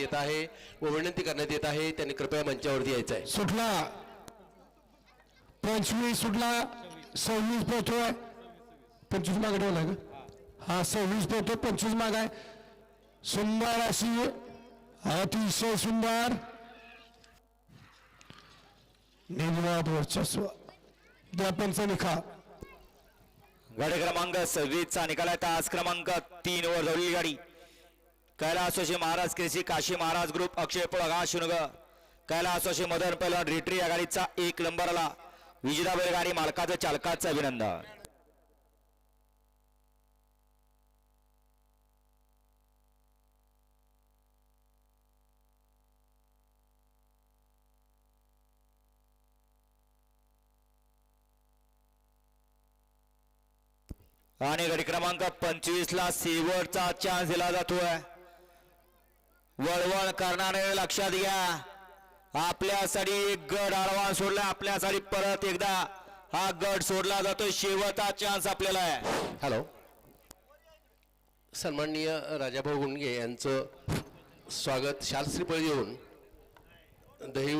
येत आहे व विनंती करण्यात येत आहे. त्यांनी कृपया मंचावरती यायचं आहे सुटला. पंचवीस सुटला. सव्वीस पोहतोय पंचवीस मागे ठेवलाय का? हा सव्वीस पोहतो पंचवीस माग आहे. सुंदर अशी अतिशय सुंदर. निर्वाद वर्चस्व. द्या पंचनिखा गाडी क्रमांक सव्वीसचा निकाल आहे. तास क्रमांक तीन वर धावलेली गाडी. कैलासोशी महाराज कृषी काशी महाराज ग्रुप अक्षय पळगा शिवनगर कैलासोशी मदन पैलवान रिट्री या गाडीचा एक नंबर आला. विजेता बैलगाडी मालकाचं चालकाचं अभिनंदन. आणि गडी क्रमांक पंचवीसला शेवटचा चान्स दिला जातोय. वळवळ करणारे लक्षात घ्या. आपल्यासाठी एक गड आडवा सोडला आपल्यासाठी परत एकदा हा गड सोडला जातोय शेवटचा चान्स आपल्याला आहे. हॅलो सन्माननीय राजाभाऊ गुंडगे यांचं स्वागत शालश्रीपळ येऊन दही